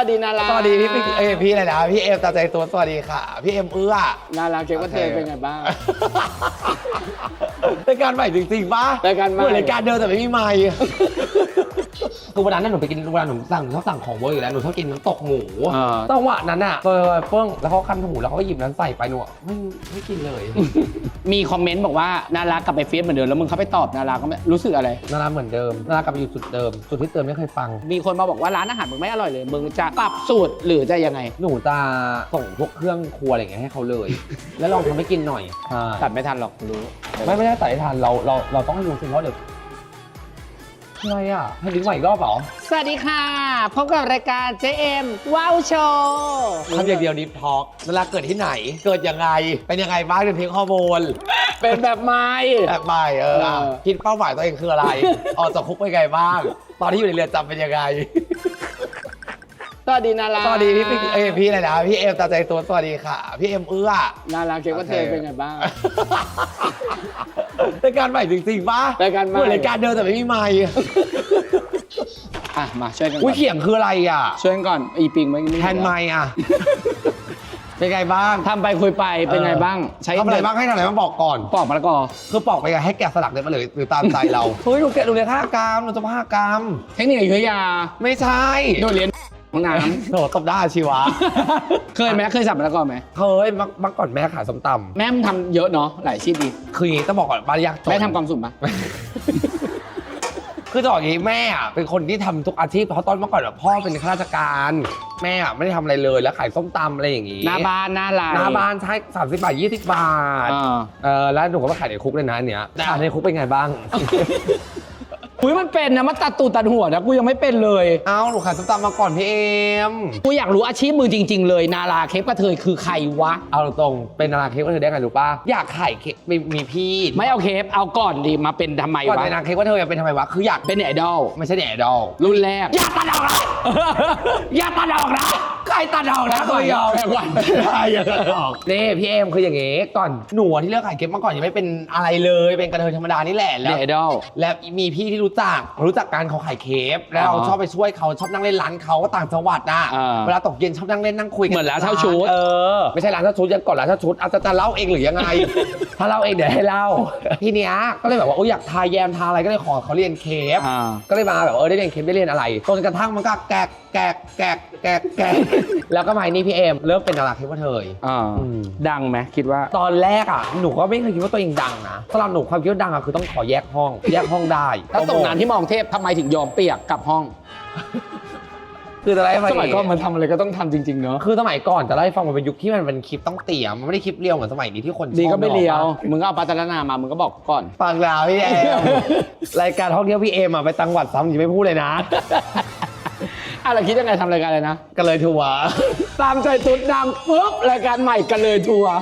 วัสดีนาราสวัสดีพี่ปิ๊กเอ้ยพี่อะไรนะพี่เอ็มตาใจตัวสวัสดีค่ะ พี่เอ็มเอื้อนาราเก็บว่าเธอเป็นไงบ้างรายการใหม่จริงๆปะรายการใหม่เหมือนรายการเดิมแต่ไม่มีไมค์คือวันนั้นน่ะหนูไปกินเวลาหนูสั่งหนูชอบสั่งของเวอร์อยู่แล้วหนูชอบกินน้ำตกหมูอ่าจังหวะนั้นอะเออเปิ้งแล้วเขาคันหูแล้วเขาก็หยิบนั้นใส่ไปหนูอะไม่ไม่กินเลย มีคอมเมนต์บอกว่านารากลับไปเฟียสเหมือนเดิมแล้วมึงเข้าไปตอบนาราก็ไม่รู้สึกอะไรนาราเหมือนเดิมนารากลับไปอยู่จุดเดิมจุดที่เติมไม่เคยฟัง มีคนมาบอกว่าร้านอาหารมึงไม่อร่อยเลยมึงจะปรับสูตรหรือจะยังไง หนูจะส่งพวกเครื่องครัวอะไรอย่างเงี้ยให้เขาเลย แล้วลองทำให้กินหน่อยใช่ตัดไม่ทันหรอกรู้ไม่ไม่ได้ใส่ทานเราเราเราต้องให้ดูสิเพราะเดี๋ยวอะไรอะให้ดิ้งใหม่อีกรอบเหรอสวัสดีค่ะพบกับรายการ JM ว้าวโชว์คำอย่างเดียวดิฟทอกเวลาเกิดที่ไหน เกิดยังไง เป็นยังไงบ้างเดี๋ยวเทคฮอร์โมนเป็นแบบไม้แอกใหม่เอออะเออคิดเป้าหมายตัวเองคืออะไร ออกจากคุกเป็นไงบ้าง ตอนที่อยู่ในเรือนจำเป็นยังไงส วัสดีนาราสวัสดีพี่ปิ๊กเอ้ยพี่อะไรนะพี่เอ็มตาใจตัวสวัสดีค่ะ พี่เอ็มเอื้อนาราเก็บว่าเธอเป็นไงบ้างรายการใหม่จริงๆปะรายการใหม่เหมือนรายการเดิมแต่ไม่มีไมค์อะมาช่วยกันก่อุ้อยนเขียงคืออะไรอะ ช่วยกันก่อนอีปิงไม่ไม่แทนไมค์อะเป็นไงบ้างทำไปคุยไปเป็นไงบ้าง ใช้ทำอะไรบ้างให้ทำอะไรบ้างบอกก่อนปอกมะละกอคือปอกไปไงให้แกะสลักได้มาเลยหรือตามใจเราเฮ้ยหนูแกะหนูเรียนห้ากรัมหนูจะห้ากรัมเทคนิคอยุธยา ไม่ใช่โดดเรียน ห้องน้โหตบได้าชีวะำ เคยไหมเคยสับมะละกอไหม เคยเมื่อเมื่อก่อนแม่ขายส้มตแม่มึงทำเยอะเนาะหลายอาชีพดีำคืออย่างงี้ต้องบอกก่อนบ้านยากจนแม่ทำกล่องสุ่มปะคือจะบอกอย่างงี้แม่อะเป็นคนที่ทำทุกอาชีพเพราะตอนเมื่อก่อนแบบพ่อเป็นข้าราชการ แม่อะไม่ได้ทำอะไรเลยแล้วขายส้มตำอะไรอย่างงี้หน้าบ้านหน้าร้านหน้าบ้านใช้สามสิบบาทยี่สิบบาท อ่า เออแล้วหนูก็มาขายในคุกเลยนะอันเนี้ยขายในคุกเป็นไงบ้าง อุ้ยมันเป็นนะมันตัดตูดตัดหัวนะกูยังไม่เป็นเลย เอ้าหนูขายส้มตำมาก่อนพี่เอ็มกูอยากรู้อาชีพมึงจริง ๆ เลยนาราเคปกระเทยคือใครวะ เอาตรงๆเป็นนาราเค้กว่าเธอได้ไงรู้ป่ะอยากขายเค้กมีมีพี่ไม่เอาเคปเอาก่อนดิมาเป็นทำไมก่อนวะ เป็นนางเค้กว่าเธอเป็นทำไมวะคืออยากเป็นไอดอลไม่ใช่เด็กไอดอลรุ่นแรก อย่าตัดออกนะ อย่าตัดออกนะ ใครตัดออกนะแพงกว่าไม่ยอมแพงกว่าใช่อย่าตัดออกนี่พี่เอ็มคืออย่างงี้ก่อนหนูอะที่เลือกขายเค้กมาก่อนยังไม่เป็นอะไรเลยเป็นกระเทยธรรมดานี่แหละแล้เด็วกไอดอล แล้วมีพี่ที่รู้จักรู้จักการเขาขายเค้กแล้วเราอ๋อชอบไปช่วยเขาชอบนั่งเล่นร้านเขาก็ต่างจังหวัดอะอ่า เวลาตกเย็นชอบนั่งเล่นนั่งคุยกัเหมือนร้านเช่าชุด เออ ไม่ใช่ร้านเช่าชุดยังก่อนร้านเช่าชุดอาจจะจะเล่าเองหรือยังไง ถ้าเล่าเองเดี๋ยวให้เล่า ทีเนี้ยก็เลยแบบว่าโอ้ยอยากทาแยมทาอะไรก็เลยขอเขาเรียนเค้กอ่า ก็เลยมาแบบเออได้เรียนเค้กได้เรียนอะไรจนกระทั่งมันก็แกกแกกแกกแกกแกกแล้วก็มานี่พี่เอมเริ่มเป็นดาราเค้กว่าเธออ่าอืมดังไหมคิดว่า ตอนแรกอะหนูก็ไม่เคยคิดว่าตัวเองดังนะสำหรับหนูความคิดว่าดังอะคือต้องขอแยกห้อง แยกห้องได้ถ้าตกงานที่มองเทพทำไมถึงยอมเปียกกลับห้อง คือจะไล่าสมัยก่อนมันทำอะไรก็ต้องทำจริงๆเนาะคือสมัยก่อนจะไล่าให้ฟังมันเป็นยุคที่มันเป็นคลิปต้องเตี๋ยมันไม่ได้คลิปเรียวเหมือนสมัยนี้ที่คนชอบดีก็ไม่เลียวนึออกปะมึงก็เอาปัตตนามามึงก็บอกก่อนฟังแล้วพี่เอมรายการท่องเที่ยวพี่เอมอะไปจังหวัดซ้ำยังไม่พูดเลยนะ อะไรคิดยังไงทำรายการเลยนะก็เลยทัวร์ตามใจตุ๊ดดังปุ๊บรายการใหม่กันเลยทัวร์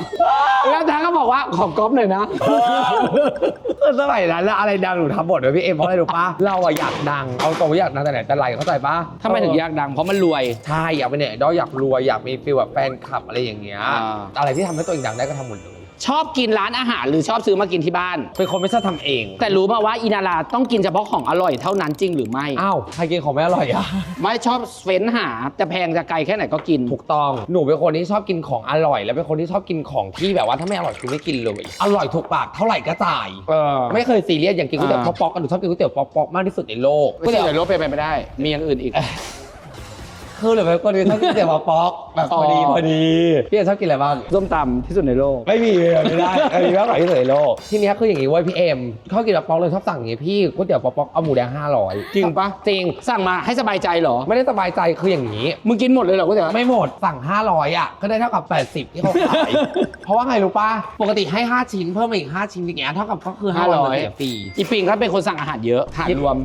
แล้วทางก็บอกว่าขอก๊อปหน่อยนะคือสมัยนั้นแล้วอะไรดังหนูทำหมดเลยพี่เอมเพราะอะไรรู้ปะเราอะอยากดังเอาตรงว่าอยากดังแต่ไหนแต่ไรเข้าใจปะทำไมถึงอยากดังเพราะมันรวย ใช่อยากเป็นเนี่ยดอลอยากรวยอยากมีฟีลแบบแฟนคลับอะไรอย่างเงี้ยอ่า อะไรที่ทำให้ตัวเองดังได้ก็ทำหมดเลย ชอบกินร้านอาหารหรือชอบซื้อมากินที่บ้าน เป็นคนไม่ชอบทำเองแต่รู้มาว่าอินาราต้องกินเฉพาะของอร่อยเท่านั้นจริงหรือไม่ อ้าวใครกินของไม่อร่อยอะ ไม่ชอบเฟ้นหาจะแพงจะไกลแค่ไหนก็กิน ถูกต้องหนูเป็นคนที่ชอบกินของอร่อย และเป็นคนที่ชอบกินของที่แบบว่าถ้าไม่อร่อยคือไม่กินเลยอร่อยถูกปากเท่าไหร่ก็จ่าย เออ ไม่เคยซีเรียสอย่างกินก๋วยเตี๋ยวอ่าป๊อกๆกันหนูชอบกินก๋วยเตี๋ยวป๊อกๆมากที่สุดในโลกก๋วยเตี๋ยวในรถเป็นไปไม่ได้ มีอย่างอื่นอีก คือเลยเป็นคนที่ชอบกินก๋วยเตี๋ยวป๊อกๆแบบพอดีอ๋อพอดีพี่เอ็มชอบกินอะไรบ้าง ส้มตำที่สุดในโลก ไม่มีเลยไม่ได้อันนี้มากกว่าที่สุดในโลกทีเนี้ยคืออย่างงี้เว้ยพี่เอ็มเขากินแบบป๊อกเลยชอบสั่งอย่างงี้พี่ก๋วยเตี๋ยวป๊อกๆเอาหมูแดง500จริงปะจริง สั่งมาให้สบายใจเหรอ ไม่ได้สบายใจคืออย่างนี้ มึงกินหมดเลยเหรอก๋วยเตี๋ยวไม่หมดสั่ง 500อะก็ได้เท่ากับ 80 ที่เขาขาย เพราะว่าไงรู้ป่ะปกติให้ 5 ชิ้นเพิ่มมาอีก 5 ชิ้นอย่างเงี้ยเท่ากับก็คือ500มันเสียฟรีอีปิงก็เป็นคนสั่งอาหารเยอะทานรวม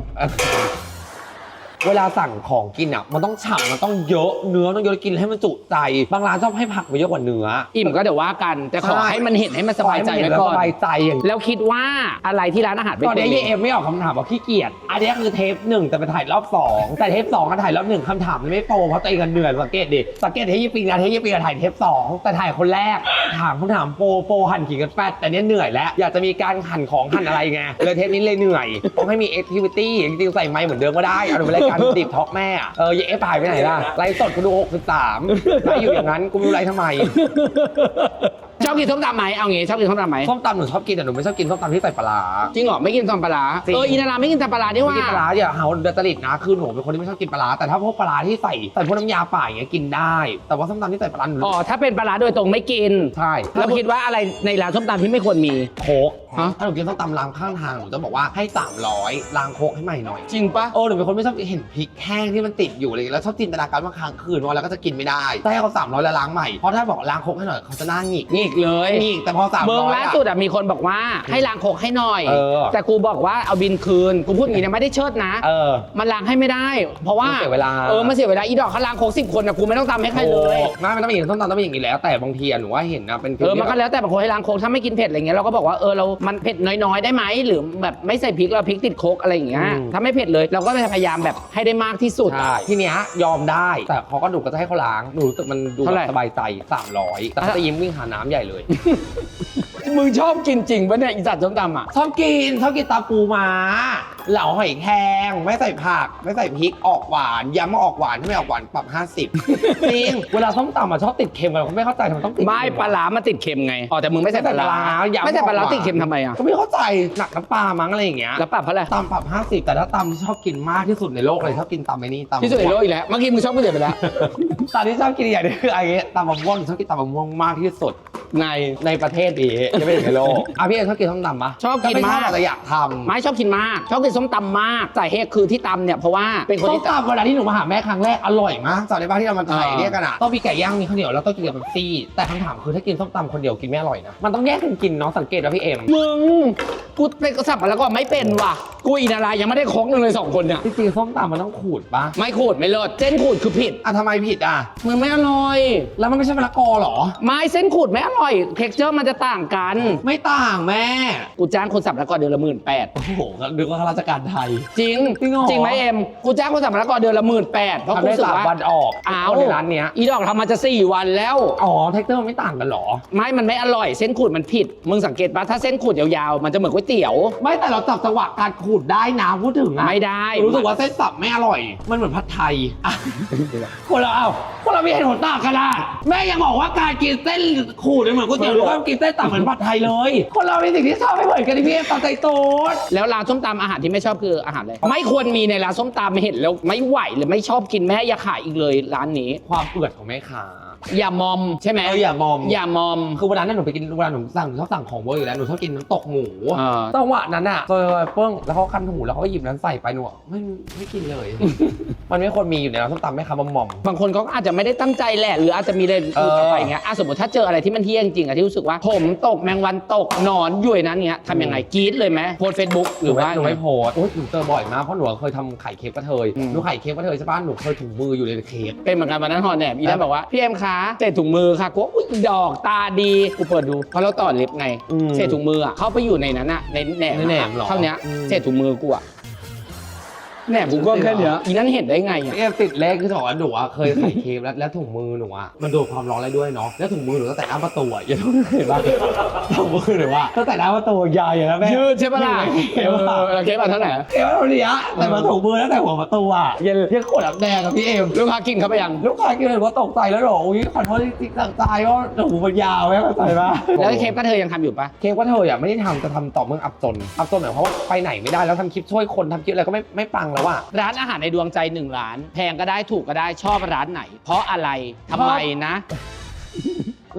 เวลาสั่งของกินอะมันต้องฉ่ำมันต้องเยอะเนื้อต้องเยอะกินให้มันจุใจ บางร้านชอบให้ผักมาเยอะกว่าเนื้อ อิ่มก็เดี๋ยวว่ากันแต่ขอใช่ ให้มันเห็นให้มันสบายใจขอให้ไว้มันเห็นแล้วก่อสนบายใจอย่างแล้วคิดว่าอะไรที่ร้านอาหารตอนนี้เป็เยเอ็มไม่ออกคำถามว่าขี้เกียจอันนี้คือเทปหนึ่งแต่ไปถ่ายรอบสองแต่เทปสองก็ถ่ายรอบหนึ่งคำถามมันไม่โปรเพราะตัวเองกันเหนื่อยสังเกตดิสังเกตเทปยี่ปีนะเทปยี่ปีนะถ่ายเทปสองแต่ถ่ายคนแรกถามคำถามโปรโปรหั่นขิงกันแฟดแต่เนี้ยเหนื่อยแล้วอยากจะมีการหั่นของหั่นอะไรไงเลยเทปนี้เลยเหนื่อยต้องให้มี activity จริงๆใส่ไม้เหมือนเดิมก็ได้เอาดูเป็นรายการการดิบท็อกแม่อะเออเอฟหายไปไหนล่ะไลฟ์สดกูดู63ไลฟ์อยู่อย่างนั้นกูไม่รู้ไลฟ์ทำไมช อบกินส้มตำไหมเอางี้ชอบกินส้มตำไหมส้มตำหนูชอบกินแต่หนูไม่ชอบกินส้มตำที่ใส่ปลาร้า จริงเหรอไม่กินส้มปลาร้าจริง เอออินาราไม่กินแต่ปลาร้านี่ไม่ว่ากินปลาร้าอย่าหาว่าเดือดจริตนะคือหนูเป็นคนที่ไม่ชอบกินปลาร้าแต่ถ้าพวกปลาร้าที่ใส่ใส่พวกน้ำยาป่าอย่างเงี้ยกินได้ แต่ว่าส้มตำที่ใส่ปลาร้าหนูอ๋อถ้าเป็นปลาร้าโดยตรงไม่กิน ใช่แล้วคิดว่าอะไรในร้านส้มตำที่ไม่ควรมี โค้กฮะ ถ้าหนูกินส้มตำรางข้างทางหนูจะบอกว่าให้ 300ล้างโค้กให้ใหม่หน่อยจริงปะโอ้หนูเป็นคนไม่ชอบเห็นพริกแห้งที่มันติดอยู่อะไรอย่างเลยแล้วชอบจินตนาการว่าค้างคืนวันแล้วก็จะกินไม่ได้ถ้าให้เขา300แล้วล้างใหม่เพราะถ้าบอกล้างโค้กให้หน่อยเขาจะหน้าหงิก นี่อีกเลยหงิกแต่พอ300เมืองล่าอะสุดอะมีคนบอกว่าให้ล้างโคกให้หน่อย เออ แต่กูบอกว่าเอาบินคืน กูพูดอย่างนี้นะไม่ได้เชิดนะ เออ มันล้างให้ไม่ได้ เพราะว่ามันเสียเวลา เออมันเสียเวลาอีดอกเขาล้างโคกสิบคนนะกูไม่ต้องทำให้ใครเลยโอ้ไม่มันต้องเป็นอย่างนี้ส้มตำต้องเป็นอย่างนี้แล้วแต่บางทีอะหนูว่าเห็นนะเป็นเออมันก็แล้วแต่บางคนให้ล้างโคกถ้าไม่กินเผ็ดอะไรเงี้ยเราก็บอกว่าเออเรา มันเผ็ดน้อยๆได้ไหมหรือแบบไม่ใส่พริกเราพริกติดโคกอะไรอย่างเงี้ย ถ้าไม่เผ็ดเลยเราก็พยายามแบบให้ได้มากที่สุด ใช่ทีเนี้ยยอมได้ แต่เขาก็หนูก็จะให้เขาล้างหนูรู้สึกมันดูเท่าไหร่สบายใจ300แต่เขาจะยิ้มวิ่งหาน้ำใหญ่เลย มึงชอบกินจริงปะเนี่ยอีสัตว์ส้มตำอะ ชอบกินชอบกินตาปูมาเหลาหอยแครงไม่ใส่ผัก ไม่ใส่พริกออกหวานย้ำว่าออกหวานถ้าไม่ออกหวานปรับ 50จริงเวลาส้มตำอะชอบติดเค็มกันเราไม่เข้าใจทำไมต้องติดไม่เค็ปลาร้ามันติดเค็มไงอ๋อแต่มึงไม่ใส่ปลาร้าอย่ไม่ใส่ปลาร้าบอกว่ติดเค็มทำไมอะก็ไม่เข้าใจหนักน้ำปลามั้งอะไรอย่างเงี้ยแล้วปรับเพราะอะไรตำปรับ 50 แต่ถ้าตำที่ชอบกินมากที่สุดในโลกเลยชอบกินตำไอ้นี่ตำที่สุดในโลกอีกแล้วเมื่อกี้มึงชอบกูเสียไปแล้วตอนที่ชอบกินอย่างหนี้คือไอ้เงี้ยตำมะม่วงชอบกินตำมะม่วงมากที่สุดในในประเทศนี้ยังไม่ถึงในโลกอะพี่เอ็มชอบกินส้มตำปะชอบกินไชมาก แต่อยากทำไม่ชอบกินมาก ชอบกินส้มตำมากสาเหตุคือที่ตำเนี่ยเพราะว่าเป็นคนส้มที่ตำเวลาที่หนูมาหาแม่ครั้งแรกอร่อยมากจำได้ปะที่เรามาถ่ายอ่าเรียกกันอะต้องมีไก่ย่างมีข้าวเหนียวแล้วต้องกินกับเป๊ปซี่แต่คำถามคือถ้ากินส้มตำคนเดียวกินไม่อร่อยนะมันต้องแยกกันกินเนาะสังเกตนะพี่เอ็มมึงกูเป็นกระสับแล้วก็ไม่เป็นว่ะกูอินารายังไม่ได้ครกหนึ่งเลยสองคนเนี่ยจริงๆส้มตำมันต้องขูดปะไม่ขูดไม่เลิศเส้นขูดคือผิดอะทำไมผิดอะมึงไม่อร่อย แล้วมันไม่ใช่มะละกอเหรอ ไม่เส้นขูดไม่อร่อยเท็กเจอร์มันจะต่างกันไม่ต่างแม่ กูจ้างคนสับแล้วก็เดือนละหมื่นแปดโอ้โหนึกว่าข้าราชการไทย จริง จริงเหรอ จริงไหมเอ็ม กูจ้างคนสับแล้วก็เดือนละหมื่นแปดเพราะทำกูได้รู้สึกสามว่า วันออกอ้าวในร้านเนี้ย อีดอกทำมาจะสี่วันแล้ว อ๋อเทคเตอร์มันไม่ต่างกันเหรอ ไม่มันไม่อร่อย เส้นขูดมันผิด มึงสังเกตปะถ้าเส้นขูดยาวๆ มันจะเหมือนก๋วยเตี๋ยว ไม่แต่เราจับจังหวะการขูดได้นะพูดถึงอะไม่ได้รู้สึกว่าเส้นสับไม่อร่อย มันเหมือนผัดไทยอะคนเราเอาคนเราไม่เห็นหัวต่างกันอะแม่ยังบอกว่าการกินเส้นขูดเนี่ยเหมือนก๋วยเตี๋ยวหรือว่ากินเส้นตับเหมือนผัดไทยเลย คนเรามีสิ่งที่ชอบไม่เหมือนกันที่พี่เอ็มตัดใจโต๊ดแล้วร้านส้มตำอาหารที่ไม่ชอบคืออาหารอะไรไม่ควรมีในร้านส้มตำเห็นแล้วไม่ไหวหรือไม่ชอบกินแม่อย่าขายอีกเลยร้านนี้ ความเปื่อยของแม่ค้า อย่ามอมใช่ไหมเอออย่ามอม อย่ามอม คือวันนั้นนะหนูไปกินเวลาหนูสั่งหนูชอบสั่งของเวอร์อยู่แล้วหนูชอบกินน้ำตกหมูเออ จังหวะนั้นอะเจอเปิ้งแล้วเขาคันหูแล้วเขาก็หยิบนั้นใส่ไปหนูอะไม่ไม่กินเลย มันไม่ควรมีอยู่ในร้านส้มตำแม่ค้ามอมมอม บางคนเขาก็อาจจะไม่ได้ตั้งใจแหละ หรืออาจจะมีอะไรเอออื่นเข้าไปอย่างเงี้ยอะสมมติถ้าเจออะไรที่มันเที่ยงจริงอะที่รู้สึกว่า ผมตกแมงวันตกหนอนอยู่ในนั้นเงี้ยทำยังไงกรี๊ดเลยไหมโพสเฟซบุ๊กหหรืรืออว่า ว่าหนูไม่โพสต์โอ๊ยหนูเจอบ่อยมากเพราะหนูเคยทำไข่เค้กกระเทยอืม หนูไข่เค้กกระเทยใช่ป่ะหนูเคยถุงมืออยู่ในเค้ก เป็นเหมือนกันวันนั้นหอแหนมอีนั่นบอกว่าพี่เอ็มคะเศษถุงมือค่ะกูว่าอุ๊ยดอกตาดีกูเปิดดูเพราะเราต่อเล็บไงอืมเศษถุงมืออะเข้าไปอยู่ในนั้นอะในแหนมในแหนมเหรอ เท่าเนี้ยอืมเศษถุงมือกูอะ แหนมกูก็แค่เนี้ยอีนั่นเห็นได้ไงอะเอ๊ะติดเลขคือบอกว่าหนูอะเคยใส่เค้กแล้วแล้วถุงมือหนูอะมันโดนความร้อนอะไรด้วยเนาะแล้วถุงมือหนูตั้งแต่หน้าประตูอะอย่าต้องเห็นป่ะถุงมือหนูอะตั้งแต่หน้าประตูยาวอย่างนั้นแม่ยืดใช่ปะล่ะเค้กเออเคปอะเท่าไหร่เค้กมันเนี้ยแต่มาถุงมือตั้งแต่หัวประตูอะยังยังขวดน้ำแดงกับพี่เอ็มลูกค้ากินเข้าไปยังลูกค้ากินเลยว่าตกใจแล้วเหรออุ้ยขอโทษจริงๆสั่งใจว่าหูมันยาวไหมเข้าใจป่ะแล้วเคปก็เธอยังทำอยู่ปะเค้กว่าเธออะไม่ได้ทำจะทำต่อเมืองอับจนอับจนหมายความว่าไปไหนไม่ได้แล้วทำคลิปช่วยคนทำคลิปอะไรก็ไม่ไม่ปังแล้วอะร้านอาหารในดวงใจหนึ่งร้าน แพงก็ได้ถูกก็ได้ชอบร้านไหน เพราะอะไรทำไมนะ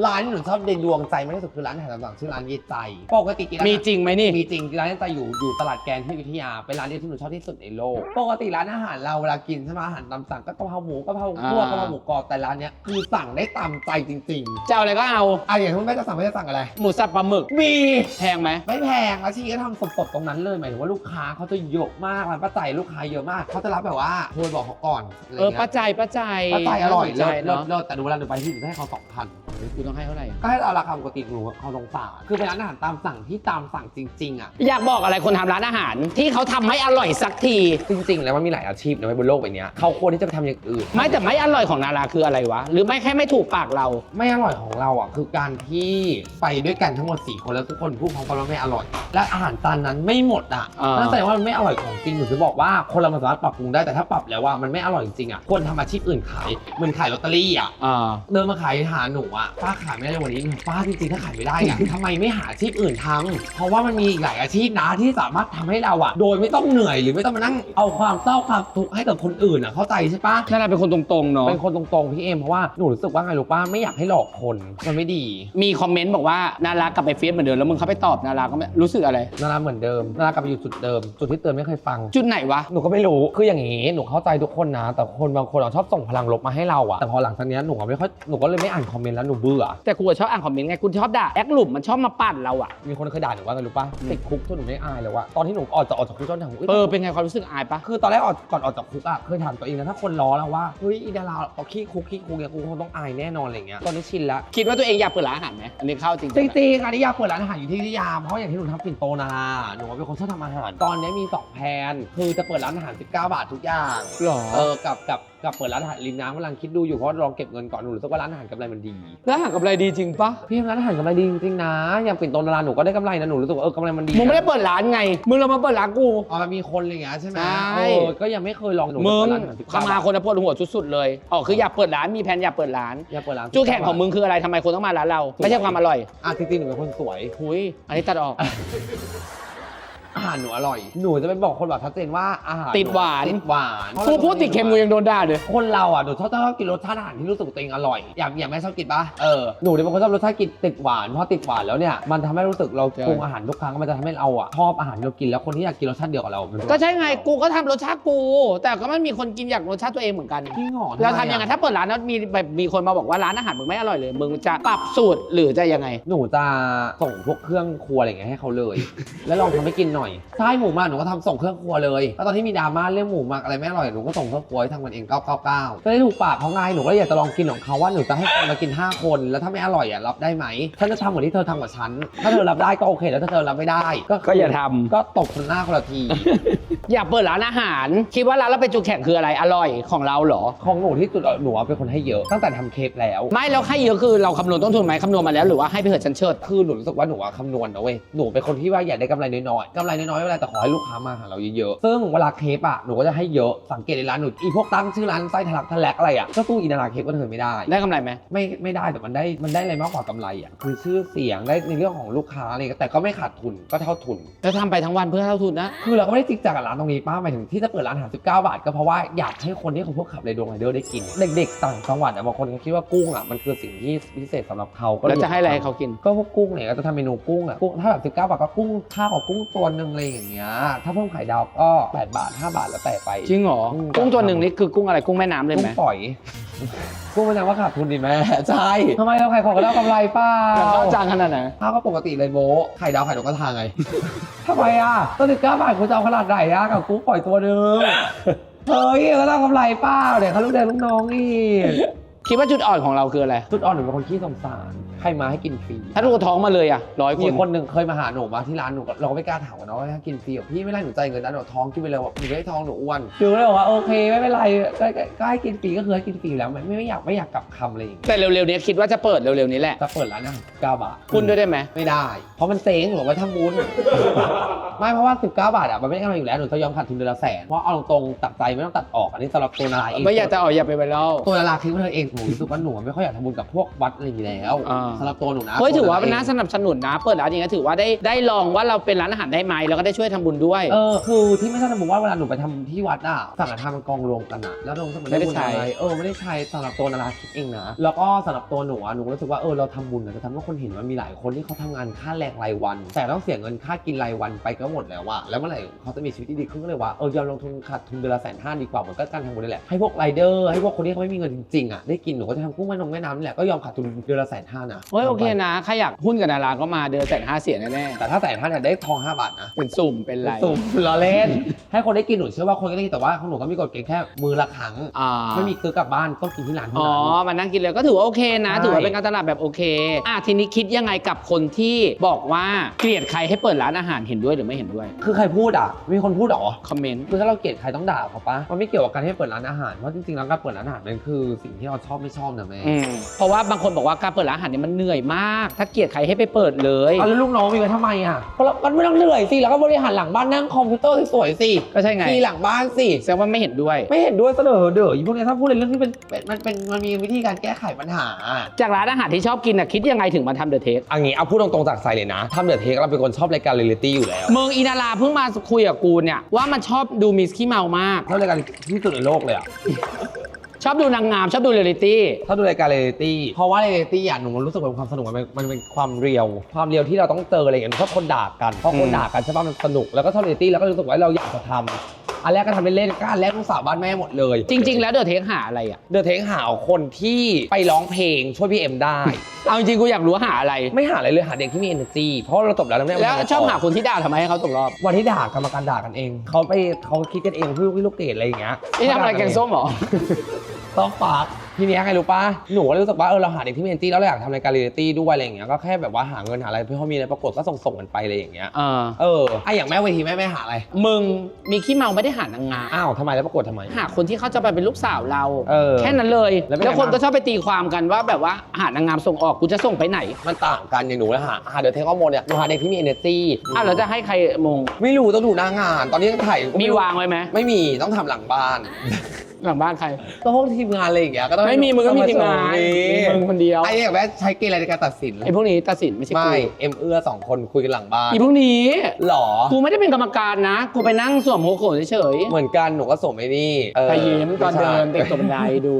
ร้านที่หนูชอบเด่นดวงใจมากที่สุดคือร้านอาหารตามสั่งชื่อร้านเยใจปกติกินอาหารมีจริงไหมนี่มีจริงร้านเยใจอยู่อยู่ตลาดแกนที่อยุธยาเป็นร้านเดียวที่หนูชอบที่สุดในโลกปกติร้านอาหารเราเวลากินใช่ไหมอาหารตามสั่งก็กะเพราหมูกะเพราคั่วอ่ากะเพราหมูกรอบแต่ร้านเนี้ยคือสั่งได้ตามใจจริงจะเอาอะไรก็เอาๆอะอย่างที่แม่จะสั่งไม่จะสั่งอะไร หมูสับปลาหมึกมีแพงไหมไม่แพงแล้วชีก็ทำสดๆตรงนั้นเลยหมายถึงว่าลูกค้าเขาจะเยอะมากร้านป้าใจลูกค้าเยอะมากเขาจะรับแบบว่าโทรบอกเขาก่อนอะไรเออเงี้ยป้าใจป้าใจป้าใจอร่อยใจเลิศเลิเนาะศเลิศแต่ดูเวลาหนูไปที่หนูจะให้เขาสองพันกูต้องให้เท่าไหร่ก็ให้เราราคาปกติหนูเขาสงสารคือเป็นร้านอาหารตามสั่งที่ตามสั่งจริง ๆ อะ อยากบอกอะไรคนทำร้านอาหาร ที่เขาทำให้อร่อยสักที จริง ๆ แล้วมันมีหลายอาชีพนะบนโลกใบเนี้ยเขาควรที่จะไปทำอย่างอื่น ไม่แต่ไม่อร่อยของนาราคืออะไรวะ หรือไม่แค่ไม่ถูกปากเรา ไม่อร่อยของเราอะคือการที่ไปด้วยกันทั้งหมด4คนแล้วทุกคนพูดพร้อมกันว่าไม่อร่อย และอาหารจานนั้นไม่หมดอะอ่านั่ นั่นแสดงว่ามันไม่อร่อยของจริงหนูจะบอกว่าคนเรามันสามารถปรับปรุงได้แต่ถ้าปรับแล้วว่ามันไม่อร่อยจริงๆอะควรทำอาชีพอื่นขายเหมือนขายลอตเตอรี่อะ อ่า เดินมาขายหาหนูอะป้าขายไม่ได้วันนี้หนูป้าจริงๆถ้าขายไม่ได้อะทำไมไม่หาอาชีพอื่นทำเพราะว่ามันมีอีกหลายอาชีพนะที่สามารถทำให้เราอะโดยไม่ต้องเหนื่อยหรือไม่ต้องมานั่งเอาความเศร้าความทุกข์ให้กับคนอื่นอะเข้าใจใช่ปะนาราเป็นคนตรงๆเนาะเป็นคนตรงๆพี่เอมเพราะว่าหนูรู้สึกว่าไงรู้ป้าไม่อยากให้หลอกคนมันไม่ดีมีคอมเมนต์บอกว่านารากลับไปเฟซเหมือนเดิมแล้วมึงเข้าไปตอบนาราก็ไม่รู้สึกอะไรนาราเหมือนเดิมนารากลับไปอยู่จุดเดิม จุดที่เตือนไม่เคยฟัง จุดไหนวะ หนูก็ไม่รู้คืออย่างนี้หนูเข้าใจทุกคนนะ แต่คนบางคนอะชอบส่งพลังลบมาให้เราอะแต่พอหลังจากเนี้ยหนูก็ไม่ค่อยหนูก็เลยไม่อ่านคอมเมนต์แล้วหนูเบื่อแต่กูอะชอบอ่านคอมเมนต์ไงกูชอบด่าแอคหลุมมันชอบมาปั่นเราอะมีคนเคยด่าหนูว่าไงรู้ปะอืมติดคุกจนหนูไม่อายเลยว่าตอนที่หนูออกจากออกจากคุกจนถึงเออเป็นไงความรู้สึกอายปะคือตอนแรกออกก่อนออกจากคุกอะเคยถามตัวเองนะถ้าคนล้อเราว่าเฮ้ยอีดาราเอาขี้คุกขี้คุกเนี่ยกูคงต้องอายแน่นอนอะไรเงี้ยตอนนี้ชินแล้วคิดว่าตัวเองอยากเปิดร้านอาหารไหมอันนี้เข้าจริงจริงๆอันนี้อยากเปิดร้านอาหารอยู่ที่นิยามเพราะอย่างที่หนูทำปิ่นโตนาราหนูเป็นคนชอบทำอาหาร ตอนนี้มีสองแผนคือจะเปิดร้านอาหาร 19 บาททุกอย่างหรอเออกับกับกับเปิดร้านอาหารริมน้ำกำลังคิดดูอยู่เพราะลองเก็บเงินก่อนหนูรู้สึกว่าร้านอาหารกำไรมันดีแล้วอาหารกับอะไรดีจริงปะพี่ร้านอาหารกำไรดีจริงๆนะอย่างปิ่นโตนาราหนูก็ได้กำไรนะหนูรู้สึกว่าเออกำไรมันดีมึงไม่ได้เปิดร้านไง มึงเรามาเปิดร้านกู อ๋อมันมีคนอะไรอย่างเงี้ยใช่ไหมใช่ เออก็ยังไม่เคยลองหนูมึงเปิดร้านอาหาร19เข้ามาคนละปวดหัวสุดๆเลยอ๋อคืออยากเปิดร้านมีแผนอยากเปิดร้าน อยากเปิดร้านจูแข่งของมึงคืออะไรทำไมคนต้องมาร้านเรา ไม่ใช่ความอร่อยอะจริงๆหนูเป็นคนสวย หุยอันนี้ตัดออก อาหารหนูอร่อย หนูจะไปบอกคนแบบชัดเจนว่าอาหารติดหวาน ติดหวานกูพูดติดเค็มกูยังโดนด่าเลยคนเราอะหนูชอบชอบกินรสชาติอาหารที่รู้สึกตัวเองอร่อย อย่างอย่างแม่ชอบกินปะเออหนูเนี่ยเป็นคนชอบรสชาติกินติดหวานเพราะติดหวานแล้วเนี่ยมันทำให้รู้สึกเราใช่ปรุงอาหารทุกครั้งมันจะทำให้เราอะชอบอาหารที่เรากินแล้วคนที่อยากกินรสชาติเดียวกับเรามันก็ใช่ไงกูก็ทำรสชาติกู แต่ก็ไม่มีคนกินอยากรสชาติตัวเองเหมือนกัน จริงเหรอเราทำยังไงถ้าเปิดร้านแล้วมีแบบมีคนมาบอกว่าร้านอาหารมึงไม่อร่อยเลย มึงจะปรับสูตรหรือจะยังไง หนูจะส่งพวกเครื่องครัวอะไรอย่างเงี้ยให้เขาเลย แล้วลองทำให้กินหน่อยใช่หมูหมาหนูก็ทำส่งเครื่องครัวเลยแล้วตอนที่มีดราม่าเรื่องหมูหมักอะไรไม่อร่อยหนูก็ส่งเครื่องครัวให้ทางมันเอง999จะได้ถูกปากเขาไงหนูก็เลยอยากจะลองกินของเขาว่าหนูจะให้คนมากิน 5 คน แล้วถ้าไม่อร่อยอะรับได้ไหมฉันจะทำเหมือนที่เธอทำกับฉันถ้าเธอรับได้ก็โอเคแล้วถ้าเธอรับไม่ได้ก็คืก็อย่าทำ ก็ตบคนหน้าคนละที อยากเปิดร้านอาหาร คิดว่าร้านเราเป็นจุดแข็งคืออะไรอร่อยของเราเหรอ ของหนูที่สุดอะหนูอะเป็นคนให้เยอะตั้งแต่ทำเคปแล้ว ไม่แล้วให้เยอะคือเราคำนวณต้นทุนไหมคำนวณมาแล้วหรือว่าให้ไปเถอะฉันเชิด คือหนูรู้สึกว่าหนูอะคำนวณนะเว้ยหนูเป็นคนที่ว่าอยากได้กำไรน้อยๆกำไรน้อยๆไม่เป็นไรแต่ขอให้ลูกค้ามาหาเราเยอะๆซึ่งเวลาเคปอะหนูก็จะให้เยอะสังเกตในร้านหนูอีพวกตั้งชื่อร้านไส้ทะลักทะแลกอะไรอะก็ตู้อินาราเคปก็เธอไม่ได้ ได้กำไรไหมไม่ไม่ได้แต่มันได้มันได้อะไรมากกว่ากำไรอะคือชื่อเสียงได้ในเรื่องของลูกค้าอะไรเงี้ยแต่ก็ไม่ขาดทุนก็เท่าทุน แล้วทำไปทั้งวันเพื่อเท่าทุนนะ คือเราก็ไม่ได้จริงจังกับร้านตรงนี้ป้าหมายถึงที่จะเปิดร้านอาหาร19 บาท ก็เพราะว่าอยากให้คนที่เขาพวกขับเรดงไรเดอร์ได้กิน เด็ก ๆ ต่างจังหวัดอะบางคนเขาคิดว่ากุ้งอะมันคือสิ่งที่พิเศษสำหรับเขาก็เยแล้วจะให้อะไรให้เขากิน ก็พวกกุ้งเนี่ยก็จะทำเมนูกุ้งอะกุ้งถ้าแบบ19 บาทก็กุ้งข้าวกับกุ้งตัวหนึ่งอะไรอย่างเงี้ยถ้าเพิ่มไข่ดาวก็8บาท 5 บาทแล้วแต่ไปจริงเหรออืมกุ้งตัวหนึ่งนี่คือกุ้งอะไรกุ้งแม่น้ำเลยกุ้ไหมงปล่อย กุ้งแสดงว่าขาดทุนดีแม่ใช่ทำไมเราขายของก็ได้กำไรเปล่าแล้วข้าวจานขนาดไหนข้าวก็ปกติเลยโบะไข่ดาวไข่นกกระทาไงทำไมอะต้นสิบเก้าบาทคุณจะเอาขนาดไหนอะกับกุ้งปล่อยตัวหนึงเฮ้ยก็ต้องกำไรเปล่าเดี๋ยวเขาลูกแดงลูกน้องอีก คิดว่าจุดอ่อนของเราคืออะไร จุดอ่อนหนูเป็นคนขี้สงสาร ใครมาให้กินฟรี ถ้าดูท้องมาเลยอะร้อยคมีนคนหนึ่งเคยมาหาหนูมาที่ร้านหนูก็เราก็ไม่กล้าถามกันเนาะว่าถ้ากินฟรีบอกพี่ไม่ไรหนูใจายเงินนะหนูท้องกินไปเลยบอกหนูไม่ได้ท้องหนูอ้วนหนูก็เลยบอกว่าโอเคไม่เป็นไรก็ก็ก็ให้กินฟรีก็คือให้กินฟรีอยู่แล้วไม่ไม่ไม่อยากไม่อยากกลับคำอะไรอย่างเงี้ยแต่เร็วๆนี้คิดว่าจะเปิดเร็วๆนี้แหละจะเปิดร้านอาหารเก้าบาท คุณด้วยได้ไหม ไม่ได้ เพราะมันเซ้งหรือว่าทำบุญ ไม่เพราะว่า 19 บาทอะมันไม่ได้กำไรอยู่แล้วหนูจะยอมขาดทุนเดือนละแสนเพราะเอาตรงๆตัดใจไม่ต้องตัดออกอันนี้สำหรับตัวนาราเองไม่อยากจะออกอย่าไปไวรัล ตัวนาราคิดว่าเธอเองหนูรู้สึกว่าหนูไม่ค่อยอยากทำบุญกับพวกวัดอะไรอย่างนี้แล้วอ่า สำหรับตัวหนูนะเฮ้ยถือว่าเป็นตัวน่าเองสนับสนุนนะ เปิดร้านอย่างนี้ถือว่าได้ได้ลองว่าเราเป็นร้านอาหารได้ไหมแล้วก็ได้ช่วยทำบุญด้วย เออคือที่ไม่ใช่ทำบุญว่าเวลาหนูไปทำที่วัดอะสั่งอาหารมันกองรวมกันอะแล้วเราจะมันได้บุญไม่ได้ใช้อะไรเออไม่ได้ใช้สำหรับตัวนาราคิดเองนะแล้วก็สำหรับตัวหนูอะหนูรู้สึกว่าเออเราทำบุญอะจะทำให้คนเห็นว่ามีหลายคนที่เขาทำงานค่าแรงรายวัน แต่ต้องเสียเงินค่ากินรายวันไปก็หมดแล้วอะแล้วเมื่อไหร่เขาจะมีชีวิตที่ดีขึ้นก็เลยว่าเออยอมลงทุนขาดทุนเดือนละแสนห้าดีกว่าเหมือนก็การทำบุญนี่แหละให้พวกไรเดอร์ให้พวกคนที่เขาไม่มีเงินจริงๆอะได้กินหนูก็จะทำกุ้งแม่น้ำแม่น้ำนี่แหละก็ยอมขาดทุนเดือนละแสนห้านะเฮ้ยโอเคนะใครอยากหุ้นกับดาราก็มาเดือนแสนห้าเสียแน่แต่ถ้าแสนห้าเนี่ยได้ทองห้าบาทนะ ๆเป็นสุ่มเป็นไรสุ่มล้อเล่น ให้คนได้กินหนูเชื่อว่าคนก็ได้กินแต่ว่าของหนูก็มีกฎเกณฑ์แค่มือละครั้งอ่า ไม่มีซื้อกลับบ้านต้องกินที่ร้านเท่าอ๋อ นั้น มานั่งกินเลยก็ถือว่าโอเคนะ ใช่ ถือว่าเป็นการตลาดแบบโอเค อะทีนี้คิดยังไงกับคนที่บอกว่าเกลียดใครให้เปิดร้านอาหารเห็นด้วยหรือไม่เห็นด้วย คือใครพูดอะ มีคนพูดเหรอ คอมเมนต์ คือถ้าเราเกลียดใครต้องด่าเขาปะมันไม่เกี่ยวกับการให้เปิดร้านอาหาร เพราะจริงๆแล้วการเปิดร้านอาหารมันคือสิ่งที่เราชอบไม่ชอบนะแม่อืมเพราะว่าบางคนบอกว่าการเปิดร้านอาหารเนี่ยมันเหนื่อยมาก ถ้าเกลียดใครให้ไปเปิดเลยเอาแล้วลูกน้องมีไว้ทำไมอะเพราะเรามันไม่ต้องเหนื่อยสิ แล้วก็บริหารหลังบ้านนั่งคอมพิวเตอร์สวยๆสิก็ใช่ไงทีหลังบ้านสิแสดงว่าไม่เห็นด้วย ไม่เห็นด้วยเสนอเด้ออยู่พวกเนี้ยถ้าพูดในเรื่องที่เป็นเป็นมันเป็นมันมีวิธีการแก้ไขปัญหา จากร้านอาหารที่ชอบกินอะคิดยังไงถึงมาทำเดอะเทคอันนี้เอาพูดตรงๆจากใจเลยนะทำเดือดเทคเราเป็นคนชอบรายการเรียลลิตี้อยู่แล้วเมืองอินาราเพิ่งมาคุยกับกูเนี่ยว่ามันชอบดูมิสขี้เมามากชอบรายกันที่สุดในโลกเลยอะ ชอบดูนางงาม ชอบดูเรียลลิตี้ ถ้าดูรายการเรียลลิตี้เพราะว่าเรียลลิตี้อะหนูรู้สึกว่าเป็นความสนุกมันเป็นมันเป็นความเรียว ความเรียวที่เราต้องเจออะไรอย่างเงี้ยหนูชอบคนด่ากันเพราะคนอืมด่ากันใช่ป่ะมันสนุกแล้วก็ชอบเรียลลิตี้แล้วก็รู้สึกว่าเราอยากจะทำอันแรกก็ทำเล่นๆก็อันแรกลูกสาวบ้านแม่หมดเลยจริง ๆ แล้วเดอะเทคหาอะไรอะ เดอะเทคหาคนที่ไปร้องเพลงช่วยพี่เอ็มได้ เอาจริงๆกูอยากรู้ว่าหาอะไร ไม่หาอะไรเลยหาเด็กที่มี energy เพราะเราจบแล้วเราไม่ได้แล้วเามาชอบหาต่คนที่ด่าทำไมให้เขาตกรอบวันที่ด่ากรรมการด่ากันเอง เขาไปเขาคิดกันเองพี่ลูกพี่ลูกเกดอะไรอย่างเงี้ยนี่ทำอะไรแกงส้มเหรอ ต้องปากทีเนี้ยใครรู้ป่ะหนูก็รู้สึกว่าเออเราหาเด็กที่มี energy แล้วเราอยากทำรายการเรียลลิตี้ด้วยอะไรอย่างเงี้ยก็แค่แบบว่าหาเงินหาอะไรเพื่อเขามีอะไรปรากฏก็ส่งส่งๆกันไปอะไรอย่างเงี้ยเออเออไอะอย่างแม่เวทีแม่แม่หาอะไรมึงมีขี้เมาไม่ได้หานางงามอ้าวทำไมแล้วประกวดทำไม หาคนที่เขาจะไปเป็นลูกสาวเรา เออแค่นั้นเลย แล้วเป็นไง แล้วคนบ้างก็ชอบไปตีความกันว่าแบบว่าหานางงามส่งออกกูจะส่งไปไหนมันต่างกันอย่างหนูนะหาหาเดอะเทคข้อมูลเนี่ยหนูหาเด็กที่มี energy อะเราจะให้ใครมงไม่รู้ต้องดูหน้างาน ตอนนี้ยังถ่ายมีวางไว้ไหมไม่มีต้องทำหลังบ้าน หลังบ้านใครก็พวกทีมงานอะไรอย่างเงี้ยก็ต้องไม่มีมึงก็มีทีมงานมีมีมึงคนเดียวไอ้อย่างแม่ใช้เกณฑ์อะไรในการตัดสินไอ้พวกนี้ตัดสินไม่ใช่กูไม่เอ็มเอื้อสองคนคุยกันหลังบ้านอีพวกนี้หรอกูไม่ได้เป็นกรรมการนะ กูไปนั่งสวมหัวโขนเฉยเหมือนกันหนูก็ส่งไอ้นี่เอๆอไปยิ้มตอนเดินไม่เด็กใช่ตกบันไดดู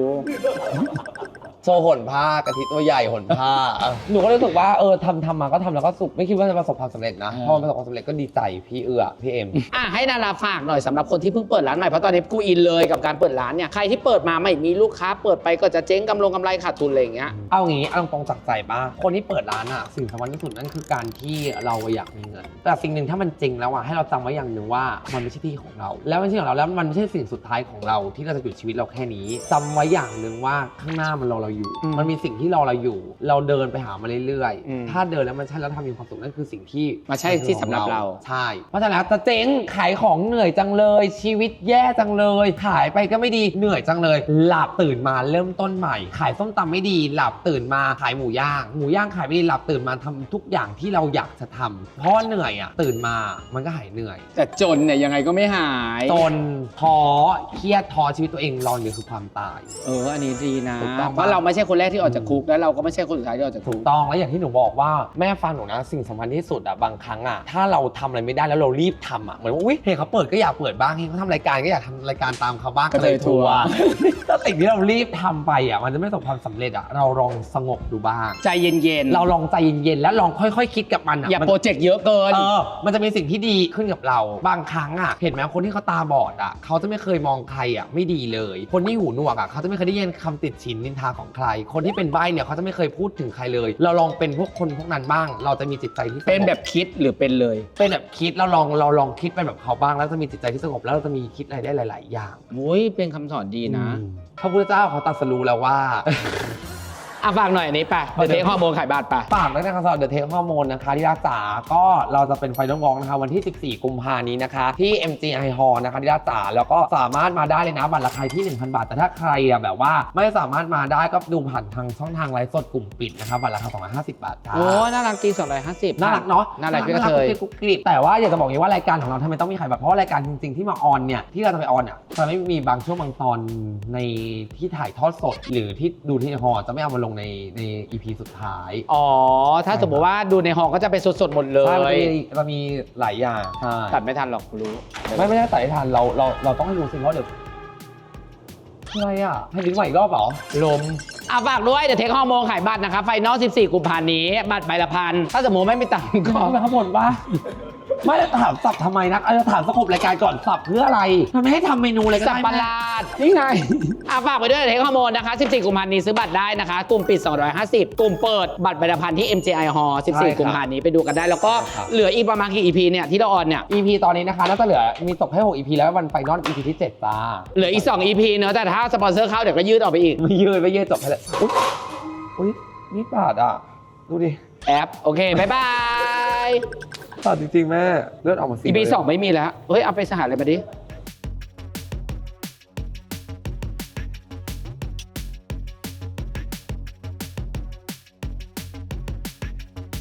โชว์ห่นผ้ากะทิตัวใหญ่ห่นผ้าเออหนูก็รู้สึกว่าเออทำทำมาก็ทำแล้วก็สุขไม่คิดว่าจะประสบความสำเร็จนะเออพอมันประสบความสำเร็จก็ดีใจพี่เอื้อพี่เอ็ม อะให้ดาราฝากหน่อยสำหรับคนที่เพิ่งเปิดร้านใหม่เพราะตอนนี้กูอินเลยกับการเปิดร้านเนี่ยใครที่เปิดมาไม่มีลูกค้า เปิดไปก็จะเจ๊งกำลงกำไรขาดทุนอะไรอย่างเงี้ย เอางี้เอาตรงๆจากใจป่ะ คนที่เปิดร้านอะสิ่งสำคัญที่สุดนั่นคือการที่เราอยากมีเงิน แต่สิ่งหนึ่งถ้ามันจริงแล้วอะให้เราจำไว้อย่างหนึ่งว่ามันไม่ใช่ที่ของเรา แล้วไม่ใช่ของเราแล้วมันไม่ใช่สิ่งสุดท้ายของเราที่เราจะหยุดชีวิตเราแค่นี้จำไว้อย่างหนึ่งว่าข้างหน้ามันรอเราอยู่ อืมมันมีสิ่งที่รอเราอยู่ เราเดินไปหามาเรื่อยอืมๆ ถ้าเดินแล้วมันใช่แล้วทำมีความสุขนั่นคือสิ่งที่มาใช่ที่สำหรับเรา ใช่ เพราะฉะนั้นจะเจ๊งขายของเหนื่อยจังเลย ชีวิตแย่จังเลย ขายไปก็ไม่ดีเหนื่อยจังเลย หลับตื่นมาเริ่มต้นใหม่ ขายส้มตำไม่ดี หลับตื่นมาขายหมูย่าง หมูย่างขายไม่ดีหลับตื่นมาทำทุกอย่างที่เราอยากจะทำเพราะว่าเหนื่อยอะตื่นมามันก็หายเหนื่อย แต่จนเนี่ยยังไงก็ไม่หาย จนท้อเครียดท้อชีวิตตัวเองรออยู่คือความตาย เออ อันนี้ดีนะ ถูกต้อง เพราะเราไม่ใช่คนแรกที่ออกจากคุกแล้วเราก็ไม่ใช่คนสุดท้ายที่ออกจากถูคุกกต้องแล้วอย่างที่หนูบอกว่าแม่ฟังหนูนะสิ่งสำคัญที่สุดอะบางครั้งอะถ้าเราทำอะไรไม่ได้แล้วเรารีบทำอะเหมือนว่าอุ้ยเห็นเขาเปิดก็อยากเปิดบ้างเห็นเขาทำรายการก็อยากทำรายการตามเขาบ้างก็เลยทัวร์แต่สิ่งที่เรารีบทำไปอะมันจะไม่ประสบความสำเร็จอะเราลองสงบดูบ้าง ใจเย็นๆเราลองใจเย็นๆแล้วลองค่อยๆคิดกับมันอะอย่ามัน โปรเจกต์เยอะเกิน เออ มันจะมีสิ่งที่ดีขึ้นกับเรา บางครั้งอะ เห็นไหมคนที่เขาตาบอดอะ เขาจะไม่เคยมองใครอะไม่ดีเลย คนที่หูหนวกอะ เขาจะไม่เคยได้ยินคำติดฉินนินทาของใคร คนที่เป็นใบ้เนี่ยเขาจะไม่เคยพูดถึงใครเลย เราลองเป็นพวกคนพวกนั้นบ้าง เราจะมีจิตใจที่สงเป็นแบบคิดหรือเป็นเลย เป็นแบบคิดเราลองเราลองคิดเป็นแบบเขาบ้างแล้วจะมีจิตใจที่สงบแล้วเราจะมีคิดอะไรได้หลาย ๆ อย่าง โอ้ยเป็นคำสอนดีนะ อืมพระพุทธเจ้าเขาตรัสรู้แล้วว่า อะฝากหน่อยอันนี้ไปเดอะเทคฮอร์โมนขายบาทไปฝากด้วยนะคะสำหรับ The Take Hormone นะคะที่รักษาก็เราจะเป็นไฟนอลวองนะคะ วันที่ 14 กุมภานี้นะคะ ที่ MGI Hall นะคะที่รักษาแล้วก็สามารถมาได้เลยนะบัตรราคาที่ 1,000 บาท แต่ถ้าใครอะแบบว่าไม่สามารถมาได้ก็ดูผ่านทางช่องทางไลฟ์สดกลุ่มปิดนะคะบัตรราคา250 บาทจ้า โอ้น่ารักดี250น่ารักเนาะน่ารักพี่กระเทย กุ๊กกิ๊กแต่ว่าอยากจะบอกอย่างนี้ว่ารายการของเราทำไมต้องมีขายบัตรเพราะว่ารายการจริงๆที่มาออนเนี่ยที่เราจะไปออนเนี่ยจะไม่มีบางช่วงบางตอนในที่ถ่ายทอดสด หรือที่ดูที่ฮอลล์จะไม่เอามาลงในใน EP สุดท้าย อ๋อ ถ้าสมมติว่าดูในหอก็จะไปสดๆหมดเลใช่มันยจะมีมันมีหลายอย่างใช่ตัดไม่ทันหรอกกูรู้ ไม่ไม่ได้ตัดให้ทันเราเราเราต้องให้ดูสิเพราะเดี๋ยวอะไรอะ ให้ดิ้งใหม่อีกรอบเหรอ ลม อะฝากด้วยเดอะเทคฮอร์โมนขายบัตรนะคะไฟนอล 14 กุมภาพันธ์นี้ บัตรใบละพัน ถ้าสมมติไม่มีตังค์ก็ ข้างบนปะ ไม่ได้ถามสับทำไมนะเอาจะถามสกบรายการก่อนสับเพื่ออะไร มันไม่ให้ทำเมนูอะไรก็สับได้ประหแม่ลาด นี่ไง อะฝากไปด้วยเทคฮอร์โมนนะคะ 14 กุมภาพันธ์นี้ซื้อบัตรได้นะคะ กลุ่มปิด 250 กลุ่มเปิดบัตรประชาพันธ์ที่ MJI Hall 14 กุมภาพันธ์นี้ไปดูกันได้ แล้วก็เหลืออีกประมาณกี่ EP เนี่ยที่เราออนเนี่ย EP ตอนนี้นะคะน่าจะเหลือมีตกให้ 6 EP แล้ววันไฟนอล EP ที่7จ้าเหลืออีก 2 EP เนอะแต่ถ้าสปอนเซอร์เข้าเดี๋ยวก็ยืดออกไปอีก ไม่ยืดไม่ยืดจบไปเลยอุ๊ยอุ้ยนี่บาดอะ ดูดิ แอป โอเค บ๊ายบายบาด จริงๆแม่เลือดออกมาสีอีปีสองไม่มีแล้ว เฮ้ยเอาไปสหาอะไรมาดิ